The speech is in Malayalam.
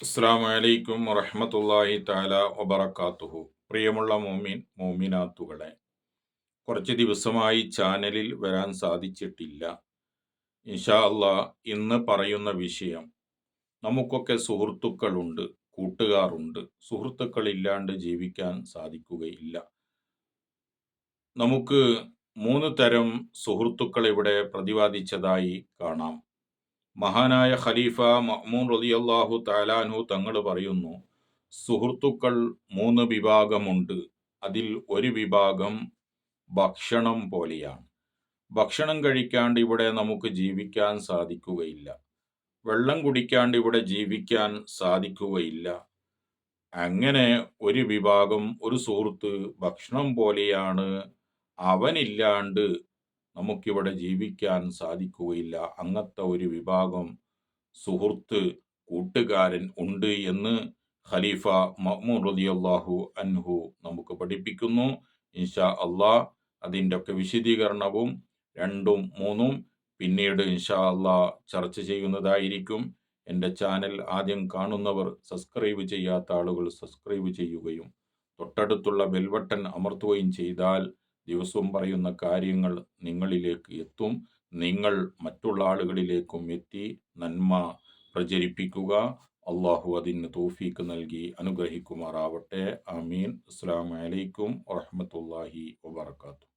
അസ്സാം വലൈക്കും വറഹമത്തല്ലാഹി താല വബറക്കാത്തുഹു പ്രിയമുള്ള മോമിൻ മോമിനാത്തുകളെ കുറച്ച് ദിവസമായി ചാനലിൽ വരാൻ സാധിച്ചിട്ടില്ല. ഇൻഷാ അള്ളാ ഇന്ന് പറയുന്ന വിഷയം നമുക്കൊക്കെ സുഹൃത്തുക്കളുണ്ട് കൂട്ടുകാറുണ്ട് സുഹൃത്തുക്കളില്ലാണ്ട് ജീവിക്കാൻ സാധിക്കുകയില്ല. നമുക്ക് മൂന്ന് തരം സുഹൃത്തുക്കൾ ഇവിടെ പ്രതിപാദിച്ചതായി കാണാം. മഹാനായ ഖലീഫ മഹ്മൂൻ റളിയല്ലാഹു താലാനു തങ്ങൾ പറയുന്നു സുഹൃത്തുക്കൾ മൂന്ന് വിഭാഗമുണ്ട്. അതിൽ ഒരു വിഭാഗം ഭക്ഷണം പോലെയാണ്. ഭക്ഷണം കഴിക്കാണ്ട് ഇവിടെ നമുക്ക് ജീവിക്കാൻ സാധിക്കുകയില്ല. വെള്ളം കുടിക്കാണ്ട് ഇവിടെ ജീവിക്കാൻ സാധിക്കുകയില്ല. അങ്ങനെ ഒരു വിഭാഗം ഒരു സുഹൃത്ത് ഭക്ഷണം പോലെയാണ്. അവനില്ലാണ്ട് നമുക്കിവിടെ ജീവിക്കാൻ സാധിക്കുകയില്ല. അങ്ങനത്തെ ഒരു വിഭാഗം സുഹൃത്ത് കൂട്ടുകാരൻ ഉണ്ട് എന്ന് ഖലീഫ മഹ്മൂർ റളിയല്ലാഹു അൻഹു നമുക്ക് പഠിപ്പിക്കുന്നു. ഇൻഷാ അള്ളാഹ് അതിന്റെ ഒക്കെ വിശദീകരണവും രണ്ടും മൂന്നും പിന്നീട് ഇൻഷാ അള്ളാഹ് ചർച്ച ചെയ്യുന്നതായിരിക്കും. എന്റെ ചാനൽ ആദ്യം കാണുന്നവർ സബ്സ്ക്രൈബ് ചെയ്യാത്ത ആളുകൾ സബ്സ്ക്രൈബ് ചെയ്യുകയും തൊട്ടടുത്തുള്ള ബെൽബട്ടൺ അമർത്തുകയും ചെയ്താൽ ദിവസവും പറയുന്ന കാര്യങ്ങൾ നിങ്ങളിലേക്ക് എത്തും. നിങ്ങൾ മറ്റുള്ള ആളുകളിലേക്കും എത്തി നന്മ പ്രചരിപ്പിക്കുക. അള്ളാഹു അതിന് തോഫീക്ക് നൽകി അനുഗ്രഹിക്കുമാറാവട്ടെ. അമീൻ അസ്സാം വലൈക്കും വാഹമത്തല്ലാഹി വാത്തു